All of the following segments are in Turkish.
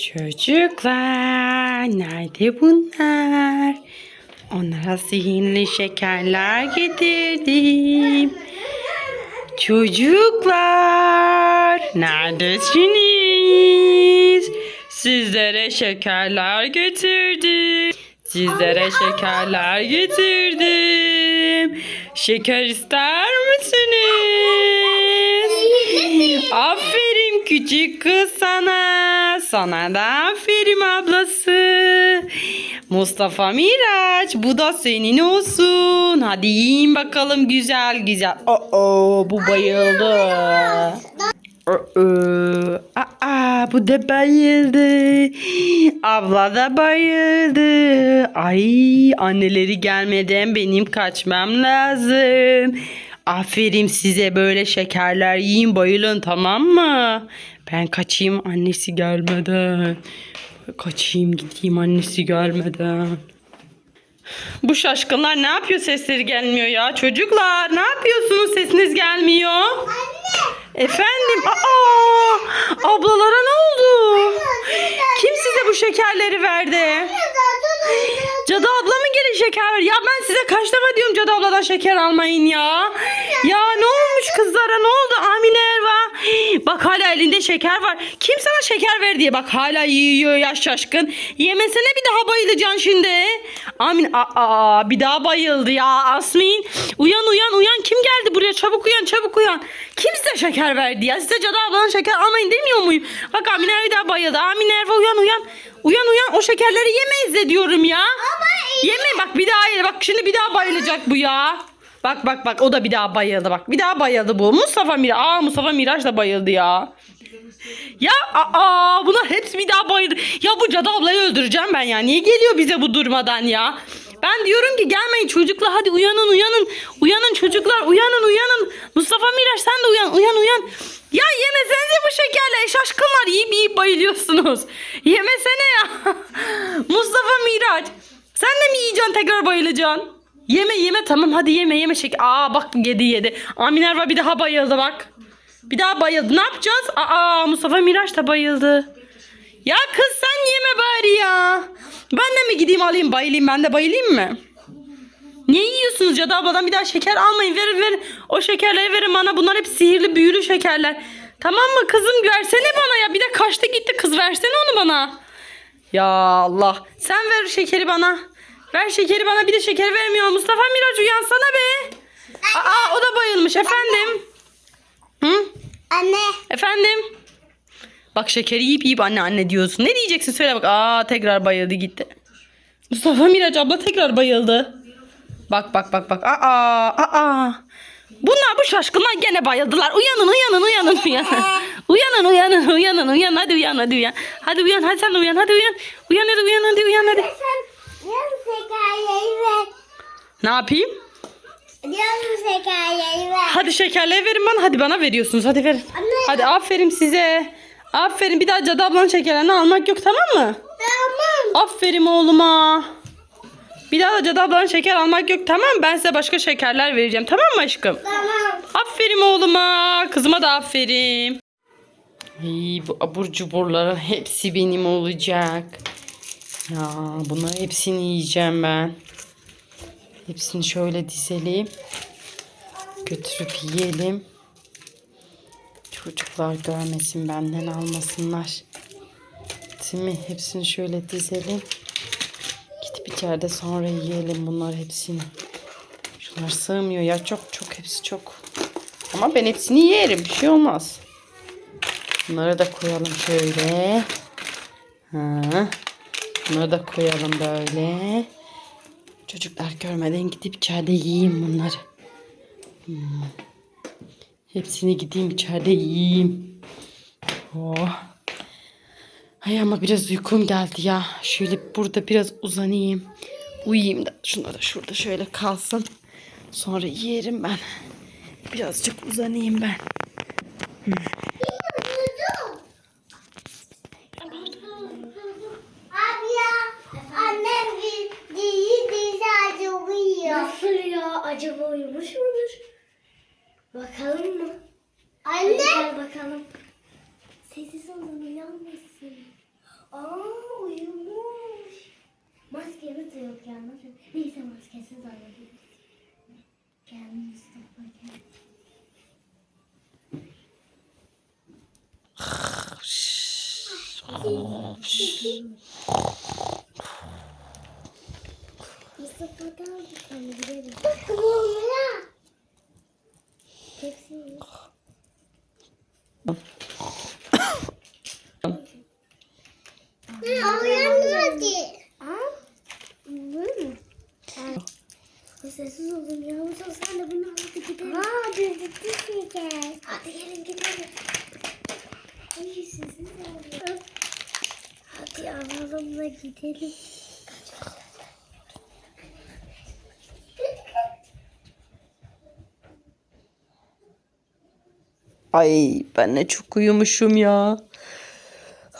Çocuklar nerede bunlar? Onlara sihirli şekerler getirdim. Çocuklar neredesiniz? Sizlere şekerler getirdim. Sizlere şekerler getirdim. Şeker ister misiniz? Aferin küçük kız sana. Sana da aferin ablası. Mustafa Miraç bu da senin olsun. Hadi yiyin bakalım güzel güzel. Oo bu bayıldı. Oo, aa, bu da bayıldı. Abla da bayıldı. Ay anneleri gelmeden benim kaçmam lazım. Aferin size böyle şekerler yiyin bayılın tamam mı? Ben kaçayım annesi gelmeden. Kaçayım gideyim annesi gelmeden. Bu şaşkınlar ne yapıyor sesleri gelmiyor ya? Çocuklar ne yapıyorsunuz sesiniz gelmiyor? Efendim? Aa! Ablalara ne oldu? Kim size bu şekerleri verdi? Cadı abla mı geri şeker ver? Ya ben size kaç defa diyorum Cadı abladan şeker almayın ya. Ya ne olmuş kızlara ne oldu Amine Erva? Bak hala elinde şeker var. Kim sana şeker ver diye bak hala yiyor ya şaşkın. Yemesene bir daha bayılacaksın şimdi. Amin aa bir daha bayıldı ya Asmin. Uyan uyan uyan kim geldi buraya çabuk uyan çabuk uyan. Kim size şeker verdi ya? Size Cadı abladan şeker almayın demiyor muyum? Bak Amine bir daha bayıldı. Amine Erva uyan uyan. Uyan uyan o şekerleri yemeyiz de diyorum ya. Yeme bak bir daha ye. Bak şimdi bir daha bayılacak bu ya. Bak bak bak o da bir daha bayıldı bak. Bir daha bayıldı bu. Mustafa Miraç. Aa Mustafa Miraç da bayıldı ya. Ya aa bunlar hepsi bir daha bayıldı. Ya bu cadı ablayı öldüreceğim ben ya. Niye geliyor bize bu durmadan ya? Ben diyorum ki gelmeyin çocuklar hadi uyanın uyanın. Uyanın çocuklar uyanın uyanın. Mustafa Miraç sen de uyan uyan uyan. Ya yemesenize bu şekerleri şaşkınlar yiyip yiyip bayılıyorsunuz. Yemesene ya. Mustafa Miraç sen de mi yiyeceksin tekrar bayılacaksın? Yeme yeme tamam hadi yeme yeme şeker. Aa bak yedi yedi. Aa Minerva bir daha bayıldı bak. Bir daha bayıldı. Ne yapacağız? Aa Mustafa Miraç da bayıldı. Ya kız sen yeme bari ya. Ben de mi gideyim alayım bayılayım ben de bayılayım mı? Niye yiyorsunuz Cadı abladan bir daha şeker almayın verin verin. O şekerleri verin bana bunlar hep sihirli büyülü şekerler. Tamam mı kızım versene bana ya bir de kaçtı gitti kız versene onu bana. Ya Allah sen ver şekeri bana. Ver şekeri bana bir de şeker vermiyor. Mustafa Miraç uyansana be. Aa o da bayılmış efendim. Hı? Anne. Efendim? Bak şekeri yiyip yiyip anne anne diyorsun. Ne diyeceksin söyle bak. Aa tekrar bayıldı gitti. Mustafa Miraç abla tekrar bayıldı. Bak bak bak bak. Aa aa. Bunlar bu şaşkınlar gene bayıldılar. Uyanın uyanın uyanın uyanın. Uyanın uyanın uyanın uyan hadi uyan hadi uyan. Hadi uyan hadi sen uyan hadi uyan. Uyan hadi uyan hadi uyan hadi. Ne yapayım? Şekerleri ver. Hadi şekerleri verin bana. Hadi bana veriyorsunuz. Hadi verin. Anne. Hadi aferin size. Aferin. Bir daha cadı ablanın şekerlerini almak yok tamam mı? Tamam. Aferin oğluma. Bir daha da cadı ablanın şeker almak yok tamam? Ben size başka şekerler vereceğim tamam mı aşkım? Tamam. Aferin oğluma. Kızıma da aferin. Ay, bu abur cuburların hepsi benim olacak. Ya bunların hepsini yiyeceğim ben. Hepsini şöyle dizelim. Götürüp yiyelim. Çocuklar görmesin benden almasınlar. Değil mi? Hepsini şöyle dizelim. Gidip içeride sonra yiyelim bunlar hepsini. Şunlar sığmıyor ya çok çok hepsi çok. Ama ben hepsini yerim bir şey olmaz. Bunları da koyalım şöyle. Ha. Bunları da koyalım böyle. Çocuklar görmeden gidip içeride yiyeyim bunları. Hmm. Hepsini gideyim içeride yiyeyim. Oh. Ay ama biraz uykum geldi ya. Şöyle burada biraz uzanayım. Uyuyayım da şunlar da şurada şöyle kalsın. Sonra yerim ben. Birazcık uzanayım ben. Abi ya. Annem bir değil bizi acı uyuyor. Nasıl ya? Acaba uyumuş mudur? Bakalım mı? Hadi Anne. gel bakalım. Sessiz olun uyanmasın. Aa uyumuş. Maskemiz de yok yalnız. Neyse maskesiz alabiliriz. Gel Mustafa gel. Mustafa da bir tane gidelim. Mumla. Tepsi mi? Uyandı hadi. Aa, böyle mi? Sessiz olun ya. Mustafa sen de bunu alıp gidelim. Aa düzlükte çeker. Hadi gelin gidelim. Ay sessiz olun. Hadi alalım gidelim. Ay ben ne çok uyumuşum ya.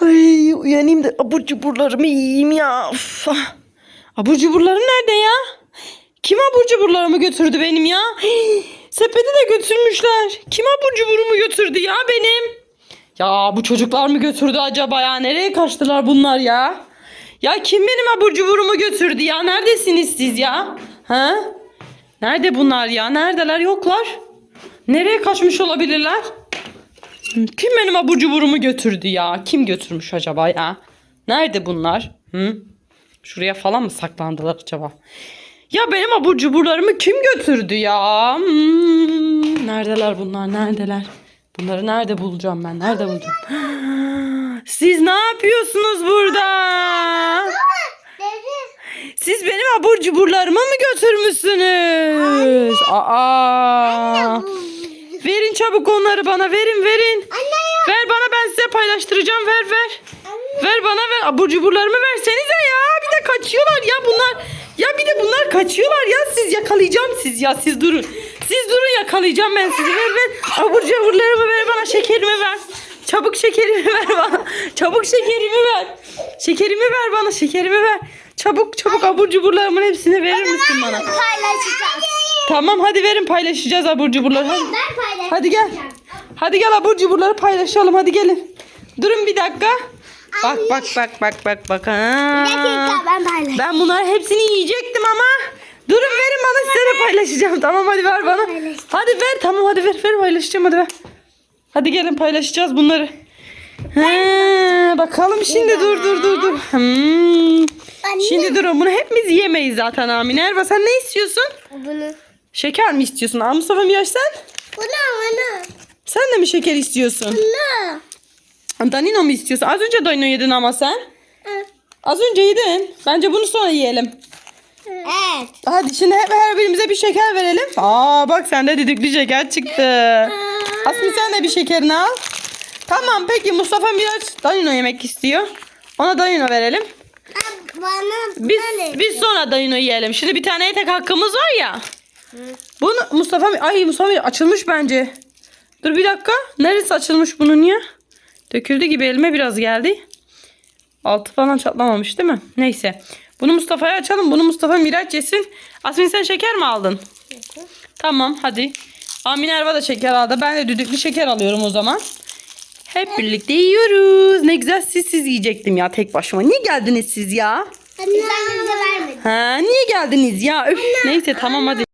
Ay uyanayım da abur cuburlarımı yiyeyim ya. Of. Abur cuburlarım nerede ya? Kim abur cuburlarımı götürdü benim ya? Hii, sepeti de götürmüşler. Kim abur cuburumu götürdü ya benim? Ya bu çocuklar mı götürdü acaba ya? Nereye kaçtılar bunlar ya? Ya kim benim abur cuburumu götürdü ya? Neredesiniz siz ya? Ha? Nerede bunlar ya? Neredeler? Yoklar. Nereye kaçmış olabilirler? Kim benim abur cuburumu götürdü ya? Kim götürmüş acaba ya? Nerede bunlar? Hı? Şuraya falan mı saklandılar acaba? Ya benim abur cuburlarımı kim götürdü ya? Hmm, neredeler bunlar? Neredeler? Bunları nerede bulacağım ben? Nerede bulacağım? Siz ne yapıyorsunuz burada? Siz benim abur cuburlarımı mı götürmüşsünüz? Aa. Verin çabuk onları bana verin verin. Ver bana ben size paylaştıracağım ver ver. Ver bana ver abur cuburlarımı versenize ya. Bir de kaçıyorlar ya bunlar. Ya bir de bunlar kaçıyorlar ya siz yakalayacağım siz ya siz durun. Siz durun yakalayacağım ben sizi ver ver. Abur cuburlarımı ver bana şekerimi ver. Çabuk şekerimi ver bana. Çabuk şekerimi ver. Şekerimi ver bana şekerimi ver. Çabuk çabuk abur cuburlarımın hepsini verir misin bana? Paylaşacağız. Tamam hadi verin paylaşacağız abur cuburları. Hadi. Ben paylaşacağım. Hadi gel. Hadi gel abur cuburları paylaşalım hadi gelin. Durun bir dakika. Bak bak bak bak bak bak. Ha. Bir dakika ben paylaşacağım. Ben bunların hepsini yiyecektim ama. Durun verin bana size de paylaşacağım. Tamam hadi ver bana. Hadi ver tamam hadi ver ver paylaşacağım hadi ver. Hadi gelin paylaşacağız bunları. He, bakalım şimdi dur dur dur dur. Hmm. Şimdi durun bunu hepimiz yiyemeyiz zaten Amine. Erva sen ne istiyorsun? Bunu. Şeker mi istiyorsun? Aa, Mustafa Miraç sen? Bunu bunu. Sen de mi şeker istiyorsun? Bunu. Danino mu istiyorsun? Az önce Danino yedin ama sen. Evet. Az önce yedin. Bence bunu sonra yiyelim. Evet. Hadi şimdi hep her birimize bir şeker verelim. Aa bak sende düdüklü şeker çıktı. Aslı sen de bir şekerini al. Tamam peki Mustafa Miraç Danino yemek istiyor. Ona Danino verelim. Bana Biz biz sonra Danino yiyelim. Şimdi bir tane tek hakkımız var ya. Bunu Mustafa ay Mustafa Miraç açılmış bence. Dur bir dakika. Neresi açılmış bunun ya? Döküldü gibi elime biraz geldi. Altı falan çatlamamış değil mi? Neyse. Bunu Mustafa'ya açalım. Bunu Mustafa Miraç yesin. Asmin sen şeker mi aldın? Tamam hadi. Amin Erva da şeker aldı. Ben de düdüklü şeker alıyorum o zaman. Hep birlikte yiyoruz. Ne güzel siz siz yiyecektim ya tek başıma. Niye geldiniz siz ya? Anne. Sen bize vermedin. Ha niye geldiniz ya? Öf, neyse tamam hadi.